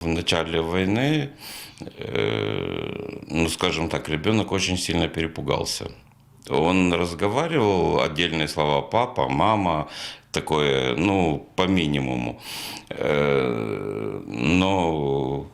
В начале войны, э, ну, скажем так, ребенок очень сильно перепугался. Он разговаривал отдельные слова папа, мама, такое, ну, по минимуму. Э, Но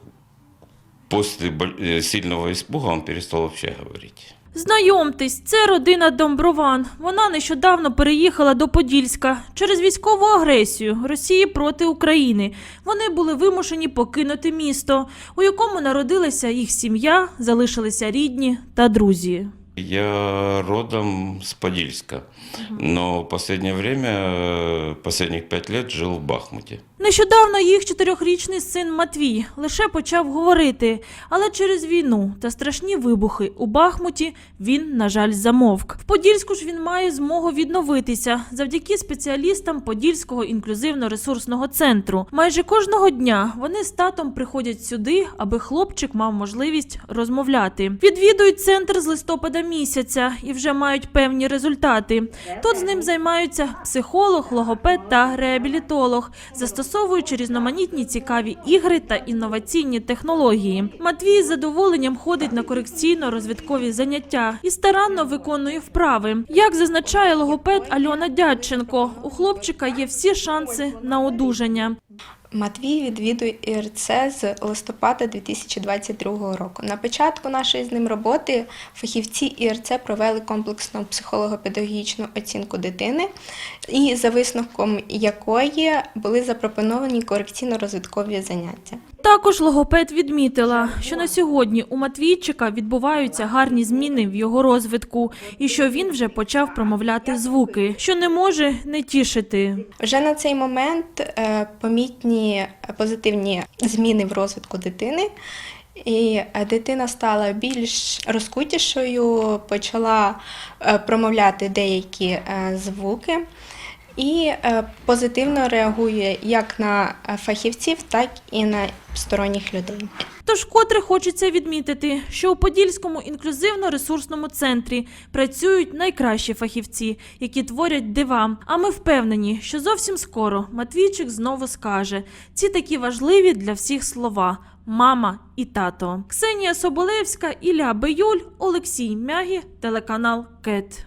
после э, сильного испуга он перестал вообще говорить. Знайомтесь, це родина Домброван. Вона нещодавно переїхала до Подільська через військову агресію Росії проти України. Вони були вимушені покинути місто, у якому народилася їх сім'я, залишилися рідні та друзі. Я родом с Подильска, но в последнее время, э, последних пять лет жил в Бахмуте. Нещодавно їх чотирьохрічний син Матвій лише почав говорити, але через війну та страшні вибухи у Бахмуті він, на жаль, замовк. В Подільську ж він має змогу відновитися завдяки спеціалістам Подільського інклюзивно-ресурсного центру. Майже кожного дня вони з татом приходять сюди, аби хлопчик мав можливість розмовляти. Відвідують центр з листопада місяця і вже мають певні результати. Тут з ним займаються психолог, логопед та реабілітолог, застосовуючи різноманітні цікаві ігри та інноваційні технології. Матвій з задоволенням ходить на корекційно-розвиткові заняття і старанно виконує вправи. Як зазначає логопед Альона Дядченко, у хлопчика є всі шанси на одужання. Матвій відвідує ІРЦ з листопада 2022 року. На початку нашої з ним роботи фахівці ІРЦ провели комплексну психолого-педагогічну оцінку дитини, і за висновком якої були запропоновані корекційно-розвиткові заняття. Також логопед відмітила, що на сьогодні у Матвійчика відбуваються гарні зміни в його розвитку, і що він вже почав промовляти звуки, що не може не тішити. Вже на цей момент е, помітні позитивні зміни в розвитку дитини. І е, дитина стала більш розкутішою, почала е, промовляти деякі звуки і е, позитивно реагує як на е, фахівців, так і на сторонніх людей. Тож вкотре хочеться відмітити, що у Подільському інклюзивно-ресурсному центрі працюють найкращі фахівці, які творять дива. А ми впевнені, що зовсім скоро Матвійчик знову скаже ці такі важливі для всіх слова. Мама і тато. Ксенія Соболевська, Ілля Биюль, Олексій Мягі, телеканал КЕТ.